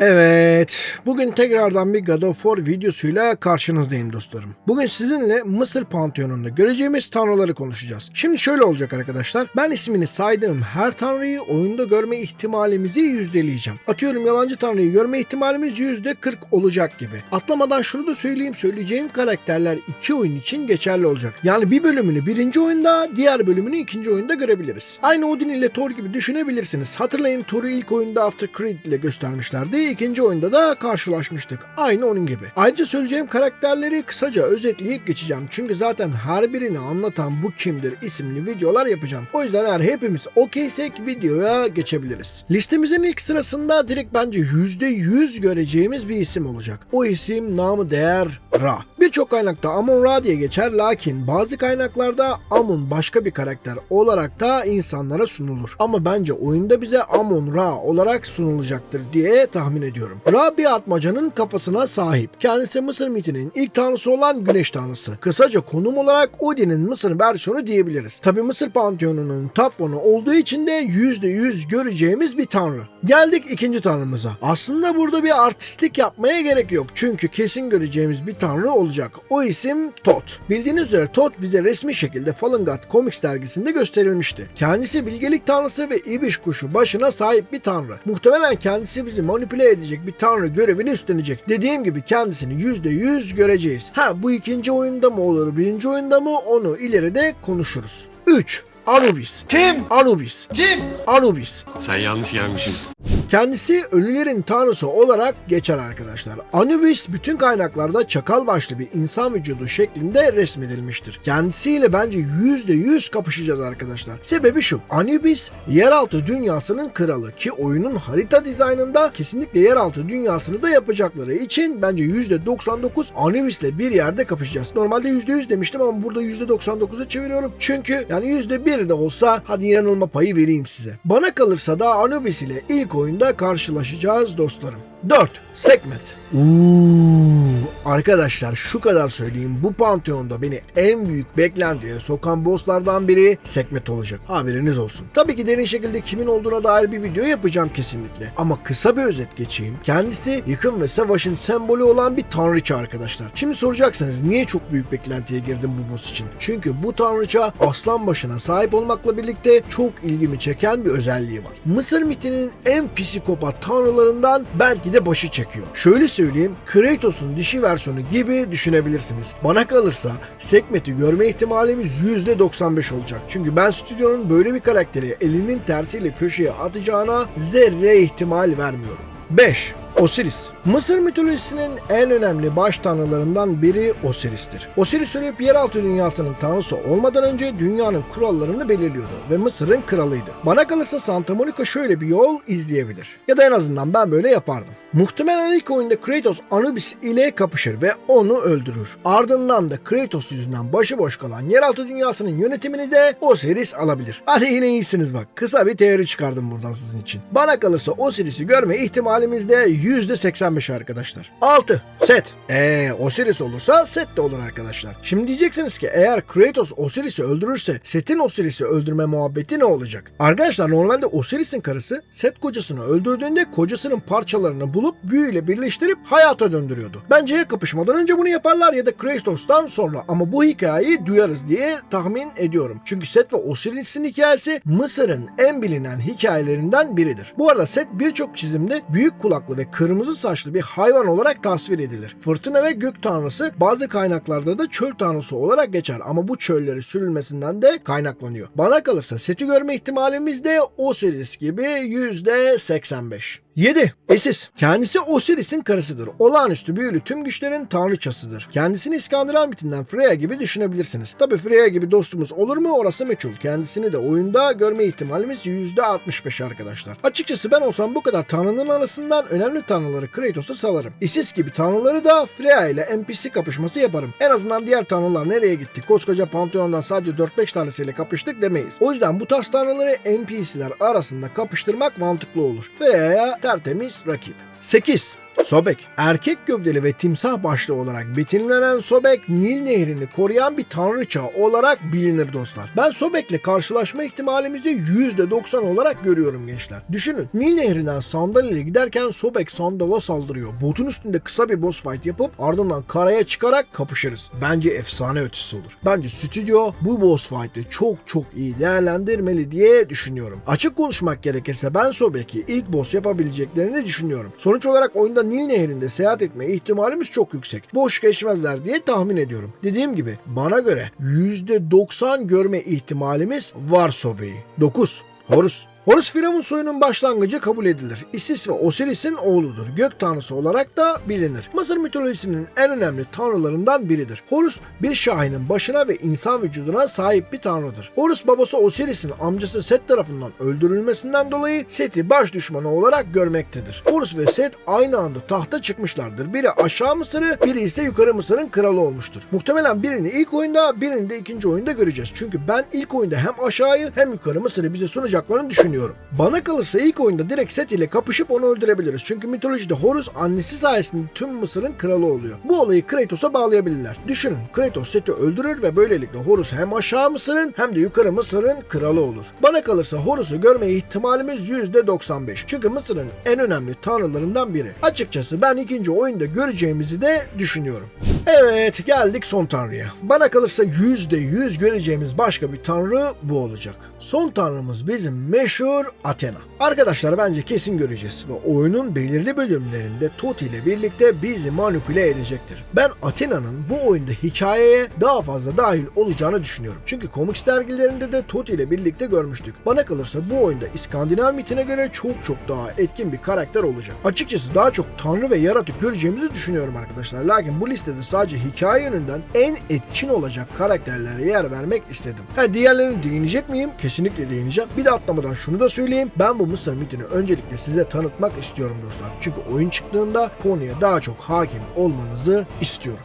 Evet, bugün tekrardan bir God of War videosuyla karşınızdayım dostlarım. Bugün sizinle Mısır Panteonu'nda göreceğimiz tanrıları konuşacağız. Şimdi şöyle olacak arkadaşlar, ben ismini saydığım her tanrıyı oyunda görme ihtimalimizi yüzdeleyeceğim. Atıyorum yalancı tanrıyı görme ihtimalimiz yüzde 40 olacak gibi. Atlamadan şunu da söyleyeyim, söyleyeceğim karakterler iki oyun için geçerli olacak. Yani bir bölümünü birinci oyunda, diğer bölümünü ikinci oyunda görebiliriz. Aynı Odin ile Thor gibi düşünebilirsiniz. Hatırlayın Thor'u ilk oyunda After Creed ile göstermişlerdi. İkinci oyunda da karşılaşmıştık. Aynı onun gibi. Ayrıca söyleyeceğim karakterleri kısaca özetleyip geçeceğim. Çünkü zaten her birini anlatan bu kimdir isimli videolar yapacağım. O yüzden eğer hepimiz okeysek videoya geçebiliriz. Listemizin ilk sırasında direkt bence %100 göreceğimiz bir isim olacak. O isim namı değer Ra. Birçok kaynakta Amon Ra diye geçer lakin bazı kaynaklarda Amon başka bir karakter olarak da insanlara sunulur. Ama bence oyunda bize Amon Ra olarak sunulacaktır diye tahmin ediyorum. Ra bir atmacanın kafasına sahip. Kendisi Mısır mitinin ilk tanrısı olan güneş tanrısı. Kısaca konum olarak Odin'in Mısır versiyonu diyebiliriz. Tabi Mısır Panteonu'nun Taffon'u olduğu için de %100 göreceğimiz bir tanrı. Geldik ikinci tanrımıza. Aslında burada bir artistlik yapmaya gerek yok. Çünkü kesin göreceğimiz bir tanrı olacak. O isim Tot. Bildiğiniz üzere Tot bize resmi şekilde Fallen God Comics dergisinde gösterilmişti. Kendisi bilgelik tanrısı ve ibiş kuşu başına sahip bir tanrı. Muhtemelen kendisi bizi manipüle edecek bir tanrı görevini üstlenecek. Dediğim gibi kendisini %100 göreceğiz. Ha bu ikinci oyunda mı olur, birinci oyunda mı onu ileride konuşuruz. 3. Anubis. Kim? Anubis. Kim? Anubis. Sen yanlış gelmişsin. Kendisi ölülerin tanrısı olarak geçer arkadaşlar. Anubis bütün kaynaklarda çakal başlı bir insan vücudu şeklinde resmedilmiştir. Kendisiyle bence %100 kapışacağız arkadaşlar. Sebebi şu. Anubis yeraltı dünyasının kralı ki oyunun harita dizaynında kesinlikle yeraltı dünyasını da yapacakları için bence %99 Anubis'le bir yerde kapışacağız. Normalde %100 demiştim ama burada %99'a çeviriyorum. Çünkü yani %1 de olsa hadi yanılma payı vereyim size. Bana kalırsa da Anubis ile ilk oyunda karşılaşacağız dostlarım. 4. Sekmet. Uuu, arkadaşlar şu kadar söyleyeyim. Bu Pantheon'da beni en büyük beklentiye sokan bosslardan biri Sekmet olacak. Haberiniz olsun. Tabii ki derin şekilde kimin olduğuna dair bir video yapacağım kesinlikle. Ama kısa bir özet geçeyim. Kendisi yıkım ve savaşın sembolü olan bir tanrıça arkadaşlar. Şimdi soracaksınız niye çok büyük beklentiye girdim bu boss için? Çünkü bu tanrıça aslan başına sahip olmakla birlikte çok ilgimi çeken bir özelliği var. Mısır mitinin en psikopat tanrılarından belki de başı çekiyor. Şöyle söyleyeyim, Kratos'un dişi versiyonu gibi düşünebilirsiniz. Bana kalırsa Sekmet'i görme ihtimalimiz %95 olacak. Çünkü ben stüdyonun böyle bir karakteri elinin tersiyle köşeye atacağına zerre ihtimal vermiyorum. 5. Osiris. Mısır mitolojisinin en önemli baş tanrılarından biri Osiris'tir. Osiris ölüp yeraltı dünyasının tanrısı olmadan önce dünyanın kurallarını belirliyordu ve Mısır'ın kralıydı. Bana kalırsa Santa Monica şöyle bir yol izleyebilir. Ya da en azından ben böyle yapardım. Muhtemelen ilk oyunda Kratos Anubis ile kapışır ve onu öldürür. Ardından da Kratos yüzünden başıboş kalan yeraltı dünyasının yönetimini de Osiris alabilir. Hadi yine iyisiniz bak. Kısa bir teori çıkardım buradan sizin için. Bana kalırsa Osiris'i görme ihtimalimiz de %85 arkadaşlar. 6. Set. Eee Osiris olursa Set de olur arkadaşlar. Şimdi diyeceksiniz ki eğer Kratos Osiris'i öldürürse Set'in Osiris'i öldürme muhabbeti ne olacak? Arkadaşlar normalde Osiris'in karısı Set kocasını öldürdüğünde kocasının parçalarını bulup büyüyle birleştirip hayata döndürüyordu. Bence ya kapışmadan önce bunu yaparlar ya da Kratos'tan sonra ama bu hikayeyi duyarız diye tahmin ediyorum. Çünkü Set ve Osiris'in hikayesi Mısır'ın en bilinen hikayelerinden biridir. Bu arada Set birçok çizimde büyük kulaklı ve kırmızı saçlı bir hayvan olarak tasvir edilir. Fırtına ve gök tanrısı bazı kaynaklarda da çöl tanrısı olarak geçer ama bu çölleri sürülmesinden de kaynaklanıyor. Bana kalırsa Set'i görme ihtimalimiz de Osiris gibi %85. 7. Isis. Kendisi Osiris'in karısıdır. Olağanüstü büyülü tüm güçlerin tanrıçasıdır. Kendisini İskandinav mitinden Freya gibi düşünebilirsiniz. Tabi Freya gibi dostumuz olur mu orası meçhul. Kendisini de oyunda görme ihtimalimiz %65 arkadaşlar. Açıkçası ben olsam bu kadar tanrının arasından önemli tanrıları Kratos'a salarım. Isis gibi tanrıları da Freya ile NPC kapışması yaparım. En azından diğer tanrılar nereye gitti? Koskoca Pantheon'dan sadece 4-5 tanesiyle kapıştık demeyiz. O yüzden bu tarz tanrıları NPC'ler arasında kapıştırmak mantıklı olur. Freya'ya tertemiz rakip. 8. Sobek, erkek gövdeli ve timsah başlı olarak betimlenen Sobek, Nil Nehri'ni koruyan bir tanrıça olarak bilinir dostlar. Ben Sobek'le karşılaşma ihtimalimizi %90 olarak görüyorum gençler. Düşünün, Nil Nehri'nden sandal ile giderken Sobek sandala saldırıyor. Botun üstünde kısa bir boss fight yapıp ardından karaya çıkarak kapışırız. Bence efsane ötesi olur. Bence stüdyo bu boss fight'ı çok çok iyi değerlendirmeli diye düşünüyorum. Açık konuşmak gerekirse ben Sobek'i ilk boss yapabileceklerini düşünüyorum. Sonuç olarak oyunda Nil Nehri'nde seyahat etme ihtimalimiz çok yüksek. Boş geçmezler diye tahmin ediyorum. Dediğim gibi bana göre %90 görme ihtimalimiz var Sobek'i. 9. Horus Horus Firavun soyunun başlangıcı kabul edilir. Isis ve Osiris'in oğludur. Gök tanrısı olarak da bilinir. Mısır mitolojisinin en önemli tanrılarından biridir. Horus bir şahinin başına ve insan vücuduna sahip bir tanrıdır. Horus babası Osiris'in amcası Set tarafından öldürülmesinden dolayı Set'i baş düşmanı olarak görmektedir. Horus ve Set aynı anda tahta çıkmışlardır. Biri aşağı Mısır'ı, biri ise yukarı Mısır'ın kralı olmuştur. Muhtemelen birini ilk oyunda, birini de ikinci oyunda göreceğiz. Çünkü ben ilk oyunda hem aşağıyı hem yukarı Mısır'ı bize sunacaklarını düşünüyorum. Bana kalırsa ilk oyunda direkt Set ile kapışıp onu öldürebiliriz. Çünkü mitolojide Horus annesi sayesinde tüm Mısır'ın kralı oluyor. Bu olayı Kratos'a bağlayabilirler. Düşünün Kratos Set'i öldürür ve böylelikle Horus hem aşağı Mısır'ın hem de yukarı Mısır'ın kralı olur. Bana kalırsa Horus'u görme ihtimalimiz %95. Çünkü Mısır'ın en önemli tanrılarından biri. Açıkçası ben ikinci oyunda göreceğimizi de düşünüyorum. Evet geldik son tanrıya. Bana kalırsa %100 göreceğimiz başka bir tanrı bu olacak. Son tanrımız bizim meşhur Athena. Arkadaşlar bence kesin göreceğiz ve oyunun belirli bölümlerinde Toti ile birlikte bizi manipüle edecektir. Ben Athena'nın bu oyunda hikayeye daha fazla dahil olacağını düşünüyorum. Çünkü komiks dergilerinde de Toti ile birlikte görmüştük. Bana kalırsa bu oyunda İskandinav mitine göre çok çok daha etkin bir karakter olacak. Açıkçası daha çok tanrı ve yaratık göreceğimizi düşünüyorum arkadaşlar. Lakin bu listede sadece hikaye yönünden en etkin olacak karakterlere yer vermek istedim. Ha diğerlerine değinecek miyim? Kesinlikle değineceğim. Bir de atlamadan şunu da söyleyeyim. Ben bu Mısır mitini öncelikle size tanıtmak istiyorum dostlar. Çünkü oyun çıktığında konuya daha çok hakim olmanızı istiyorum.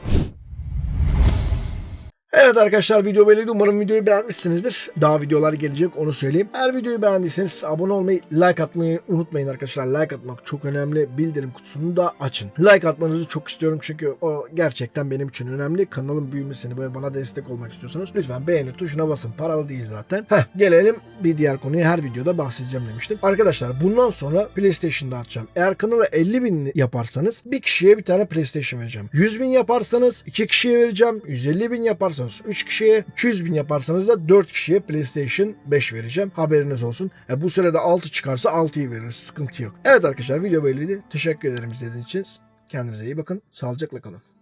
Evet arkadaşlar video böyleydi. Umarım videoyu beğenmişsinizdir. Daha videolar gelecek onu söyleyeyim. Eğer videoyu beğendiyseniz abone olmayı, like atmayı unutmayın arkadaşlar. Like atmak çok önemli. Bildirim kutusunu da açın. Like atmanızı çok istiyorum çünkü o gerçekten benim için önemli. Kanalın büyümesini ve bana destek olmak istiyorsanız lütfen beğeni tuşuna basın. Paralı değil zaten. Heh, gelelim bir diğer konuya her videoda bahsedeceğim demiştim. Arkadaşlar bundan sonra PlayStation'da atacağım. Eğer kanala 50 bin yaparsanız bir kişiye bir tane PlayStation vereceğim. 100 bin yaparsanız iki kişiye vereceğim. 150 bin yaparsanız 3 kişiye, 200 bin yaparsanız da 4 kişiye PlayStation 5 vereceğim. Haberiniz olsun. E, bu sürede 6 çıkarsa 6'yı veririz. Sıkıntı yok. Evet arkadaşlar video böyleydi. Teşekkür ederim izlediğiniz için. Kendinize iyi bakın. Sağlıcakla kalın.